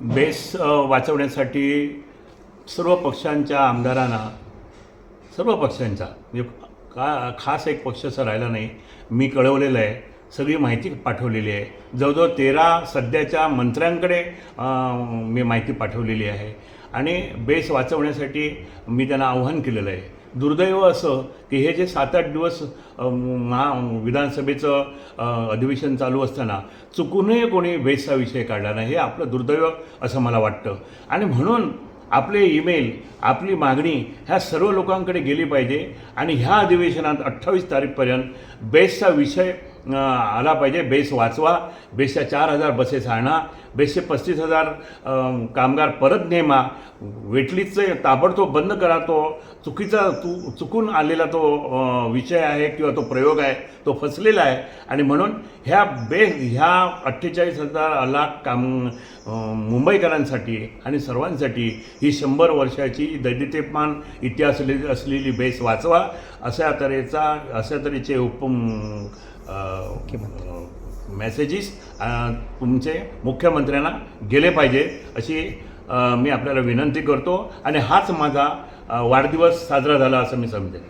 Base वाचवण्यासाठी सर्व पक्षांच्या आमदारांना सर्व पक्षांचा म्हणजे का खास एक पक्ष असं राहिला नाही मी कळवलेलं आहे सगळी माहिती पाठवलेली आहे. जवळजवळ तेरा सध्याच्या मंत्र्यांकडे मी माहिती पाठवलेली आहे. आणि बेस वाचवण्यासाठी मी त्यांना आव्हान केलेलं आहे. दुर्दैव असं की हे जे सात आठ दिवस महा विधानसभेचं अधिवेशन चालू असताना चुकूनही कोणी बेसचा विषय काढला नाही हे आपलं दुर्दैव असं मला वाटतं. आणि म्हणून आपले ईमेल आपली मागणी ह्या सर्व लोकांकडे गेली पाहिजे आणि ह्या अधिवेशनात अठ्ठावीस तारीखपर्यंत बेसचा विषय आला पाहिजे. बेस वाचवा. बेसच्या चार हजार बसेस आणा बेसचे पस्तीस हजार कामगार परत नेमा. वेटलीचं ताबडतोब बंद करा तो. चुकीचा तू चुकून आलेला तो विषय आहे किंवा तो प्रयोग आहे तो फसलेला आहे. आणि म्हणून ह्या बेस ह्या अठ्ठेचाळीस हजार लाख काम मुंबईकरांसाठी आणि सर्वांसाठी ही शंभर वर्षाची दैदित्यमान इतिहास असलेली बेस वाचवा. अशा तऱ्हेचा अशा तऱ्हेचे उप मेसेजेस तुमचे मुख्यमंत्र्यांना गेले पाहिजे अशी मी आपल्याला विनंती करतो. आणि हाच माझा वाढदिवस साजरा झाला असं मी समजेन.